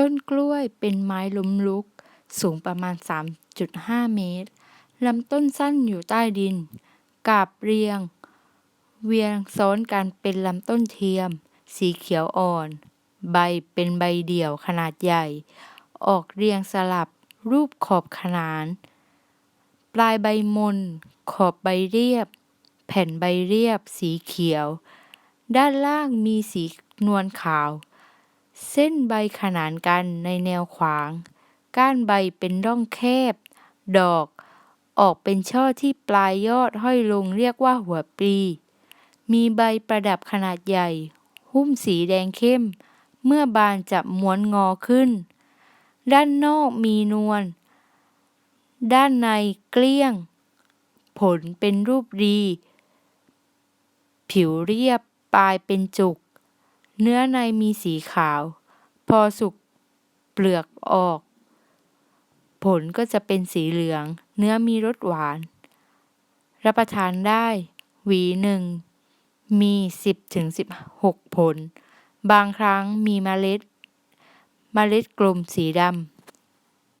ต้นกล้วยเป็นไม้ล้มลุก สูงประมาณ 3.5 เมตร ลำต้นสั้นอยู่ใต้ดิน กาบเรียง เวียงซ้อนกันเป็นลำต้นเทียม สีเขียวอ่อน ใบเป็นใบเดี่ยวขนาดใหญ่ ออกเรียงสลับรูปขอบขนาน ปลายใบมน ขอบใบเรียบ แผ่นใบเรียบสีเขียว ด้านล่างมีสีนวลขาว เส้นใบขนานกันในแนวขวาง ก้านใบเป็นร่องแคบ ดอก ออกเป็นช่อที่ปลายยอดห้อยลงเรียกว่าหัวปลี มีใบประดับขนาดใหญ่ หุ้มสีแดงเข้ม เมื่อบานจะม้วนงอขึ้น ด้านนอกมีนวล ด้านในเกลี้ยง ผลเป็นรูปรี ผิวเรียบ ปลายเป็นจุก เนื้อในมีสีขาว พอสุกเปลือกออก ผลก็จะเป็นสีเหลือง เนื้อมีรสหวาน รับประทานได้ หวีหนึ่ง มี 10-16 ผล บางครั้งมีเมล็ด เมล็ดกลมสีดำ